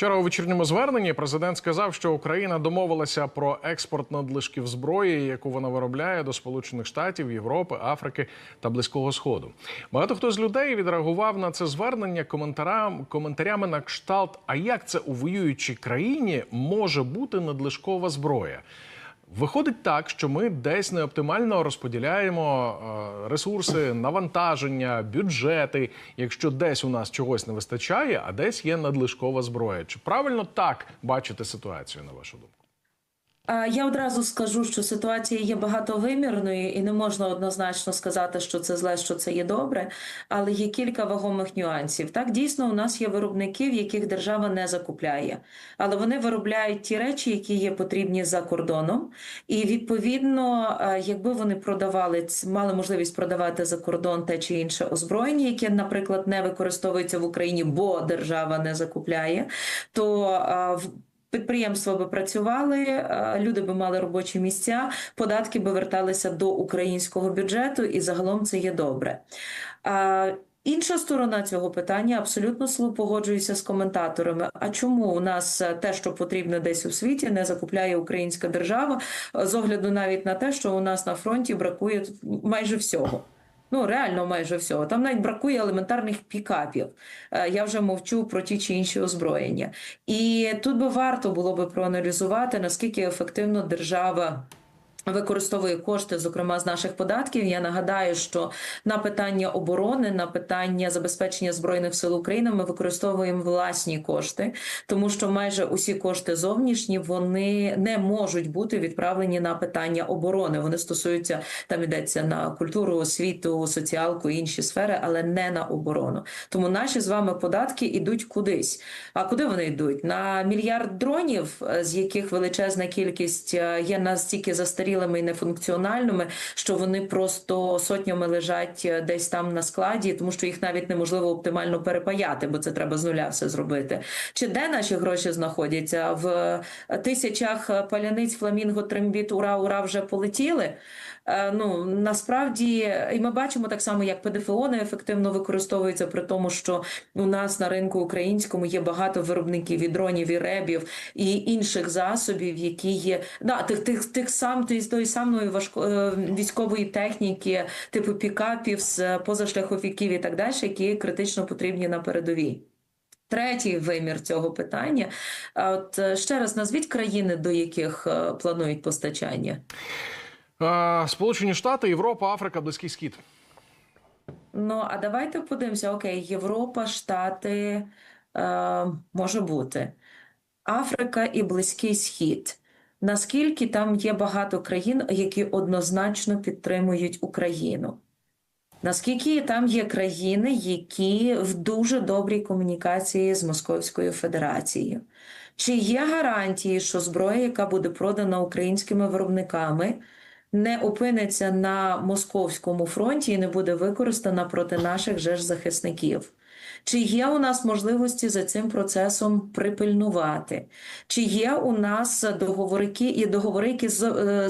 Вчора у вечірньому зверненні президент сказав, що Україна домовилася про експорт надлишків зброї, яку вона виробляє до Сполучених Штатів, Європи, Африки та Близького Сходу. Багато хто з людей відреагував на це звернення коментарам коментарями на кшталт: а як це у воюючій країні може бути надлишкова зброя? Виходить так, що ми десь неоптимально розподіляємо е, ресурси, навантаження, бюджети. Якщо десь у нас чогось не вистачає, а десь є надлишкова зброя. Чи правильно так бачите ситуацію на вашу думку? Я одразу скажу, що ситуація є багатовимірною, і не можна однозначно сказати, що це зле, що це є добре, але є кілька вагомих нюансів. Так, дійсно, у нас є виробники, в яких держава не закупляє, але вони виробляють ті речі, які є потрібні за кордоном. І відповідно, якби вони продавали мали можливість продавати за кордон те чи інше озброєння, яке, наприклад, не використовується в Україні, бо держава не закупляє, то в Підприємства би працювали, е, люди би мали робочі місця, податки би верталися до українського бюджету, і загалом це є добре. Інша сторона цього питання абсолютно погоджуюся з коментаторами. А чому у нас е, те, що потрібно десь у світі, не закупляє українська держава з огляду навіть на те, що у нас на фронті бракує майже всього. Ну, реально майже всього. Там навіть бракує елементарних пікапів. Е, Я вже мовчу про ті чи інші озброєння. І тут би варто було би проаналізувати, наскільки ефективно держава. Використовує кошти, зокрема з наших податків. Я нагадаю, що на питання оборони, на питання забезпечення збройних сил України ми використовуємо власні кошти, тому що майже усі кошти зовнішні вони не можуть бути відправлені на питання оборони. Вони стосуються там йдеться на культуру, освіту, соціалку і інші сфери, але не на оборону. Тому наші з вами податки йдуть кудись. А куди вони йдуть? На мільярд дронів, з яких величезна кількість е, є настільки застарілими і нефункціональними, що вони просто сотнями лежать е, десь там на складі, тому що їх навіть неможливо оптимально перепаяти, бо це треба з нуля все зробити. Чи де наші гроші знаходяться? В тисячах паляниць фламінго, трембіт, ура, ура вже полетіли. Е, Ну насправді, і ми бачимо так само, як ПДФО неефективно використовується, при тому, що у нас на ринку українському є багато виробників і дронів, і ребів і інших засобів, які є да, тих тих тих сам тої самої важко е, військової техніки, типу пікапів з позашляховиків і так далі, які критично потрібні на передовій. Третій вимір цього питання. От е, ще раз назвіть країни, до яких е, планують постачання. Е, Сполучені Штати, Європа, Африка, Близький Схід. Ну, а давайте подивимося: окей, Європа, Штати е, може бути, Африка і Близький Схід. Наскільки там є багато країн, які однозначно підтримують Україну? Наскільки там є країни, які в дуже добрій комунікації з Московською Федерацією? Чи є гарантії, що зброя, яка буде продана українськими виробниками, не опиниться на московському фронті і не буде використана проти наших же ж захисників? Чи є у нас можливості за цим процесом припильнувати? Чи є у нас договорики і договори, які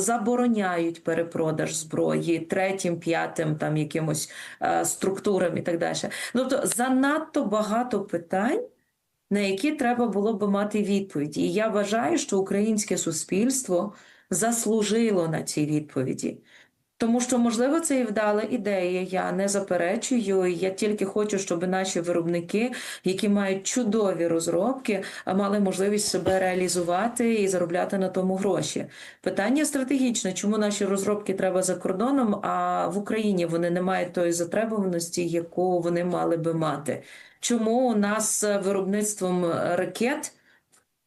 забороняють перепродаж зброї третім, п'ятим там якимось е, структурам і так далі? Тобто занадто багато питань. На які треба було би мати відповіді, і я вважаю, що українське суспільство заслужило на ці відповіді. Тому що, можливо, це і вдала ідея. Я не заперечую. Я тільки хочу, щоб наші виробники, які мають чудові розробки, мали можливість себе реалізувати і заробляти на тому гроші. Питання стратегічне, чому наші розробки треба за кордоном, а в Україні вони не мають тої затребуваності, яку вони мали би мати. Чому у нас виробництвом ракет?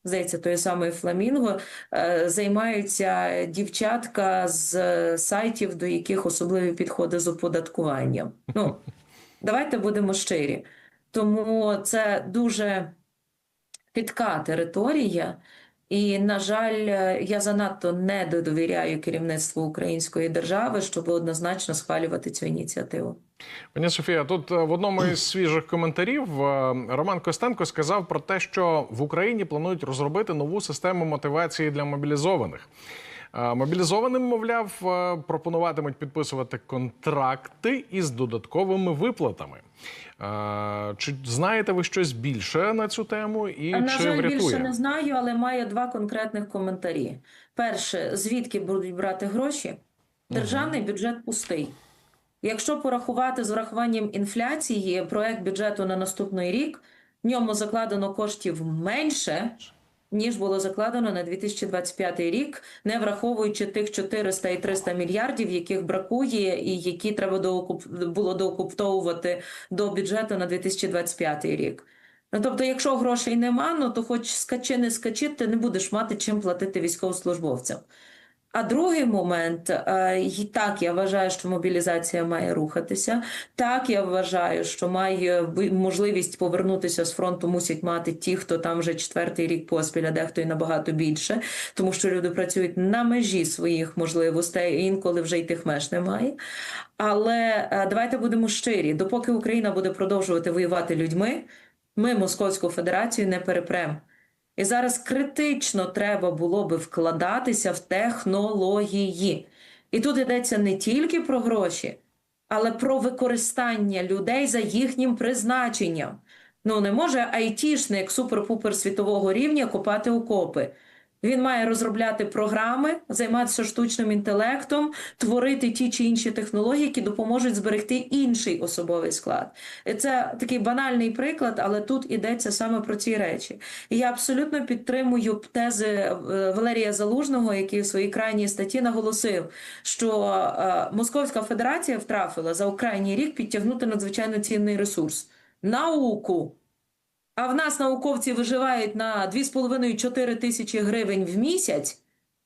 Здається, тої самої фламінго займаються дівчатка з сайтів, до яких особливі підходи з оподаткуванням. Ну, давайте будемо щирі. Тому це дуже хитка територія. І, на жаль, я занадто не довіряю керівництву української держави, щоб однозначно схвалювати цю ініціативу. Пані Софія, тут в одному із свіжих коментарів Роман Костенко сказав про те, що в Україні планують розробити нову систему мотивації для мобілізованих. Мобілізованим, мовляв, пропонуватимуть підписувати контракти із додатковими виплатами. Чи знаєте ви щось більше на цю тему і На чи жаль, врятує? більше не знаю, але маю два конкретних коментарі. Перше, звідки будуть брати гроші? Державний бюджет пустий. Якщо порахувати з урахуванням інфляції проект бюджету на наступний рік, в ньому закладено коштів менше, ніж було закладено на 2025 рік, не враховуючи тих 400 і 300 мільярдів, яких бракує, і які треба доокуп... було доокуптовувати до бюджету на 2025 рік. Ну, тобто, якщо грошей нема, ну то хоч скачи, не скачи, ти не будеш мати чим платити військовослужбовцям. А другий момент, е, так я вважаю, що мобілізація має рухатися. Так, я вважаю, що має можливість повернутися з фронту, мусять мати ті, хто там вже четвертий рік поспіль, а дехто і набагато більше, тому що люди працюють на межі своїх можливостей, і інколи вже й тих меж немає. Але е, давайте будемо щирі: допоки Україна буде продовжувати воювати людьми, ми Московську Федерацію не перепрем. І зараз критично треба було би вкладатися в технології. І тут йдеться не тільки про гроші, але про використання людей за їхнім призначенням. Ну, не може айтішник супер-пупер світового рівня копати окопи. Він має розробляти програми, займатися штучним інтелектом, творити ті чи інші технології, які допоможуть зберегти інший особовий склад. Це такий банальний приклад, але тут йдеться саме про ці речі. І я абсолютно підтримую тези е, Валерія Залужного, який у своїй крайній статті наголосив, що е, Московська Федерація втрафила за крайній рік підтягнути надзвичайно цінний ресурс науку. А в нас науковці виживають на 2,5-4 тисячі гривень в місяць.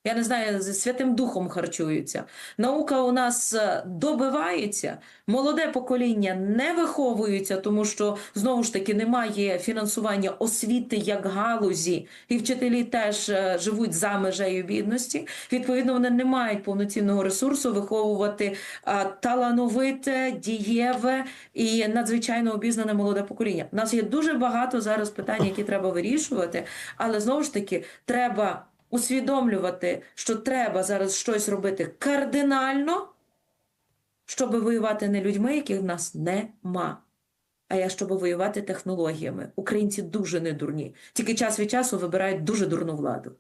Я не знаю, з Святим Духом харчуються. Наука у нас е, добивається, молоде покоління не виховується, тому що знову ж таки немає фінансування освіти як галузі, і вчителі теж е, живуть за межею бідності. Відповідно, вони не мають повноцінного ресурсу виховувати е, талановите, дієве і надзвичайно обізнане молоде покоління. У нас є дуже багато зараз питань, які треба вирішувати, але знову ж таки треба усвідомлювати, що треба зараз щось робити кардинально, щоб воювати не людьми, яких в нас нема. А я щоб воювати технологіями. Українці дуже недурні. Тільки час від часу вибирають дуже дурну владу.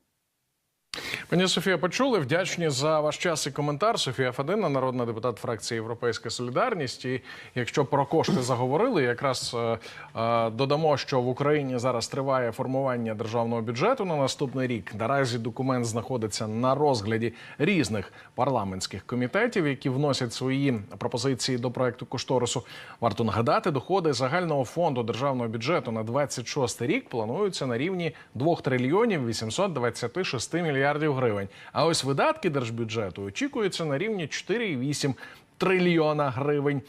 Пані Софія, почули. Вдячні за ваш час і коментар. Софія Фадина, народна депутат фракції Європейська Солідарність. І якщо про кошти заговорили, якраз е, е, додамо, що в Україні зараз триває формування державного бюджету на наступний рік. Наразі документ знаходиться на розгляді різних парламентських комітетів, які вносять свої пропозиції до проекту кошторису. Варто нагадати, доходи загального фонду державного бюджету на 26 рік плануються на рівні 2 трильйонів 826 мільярдів гривень. А ось видатки держбюджету очікуються на рівні 4,8 трильйона гривень.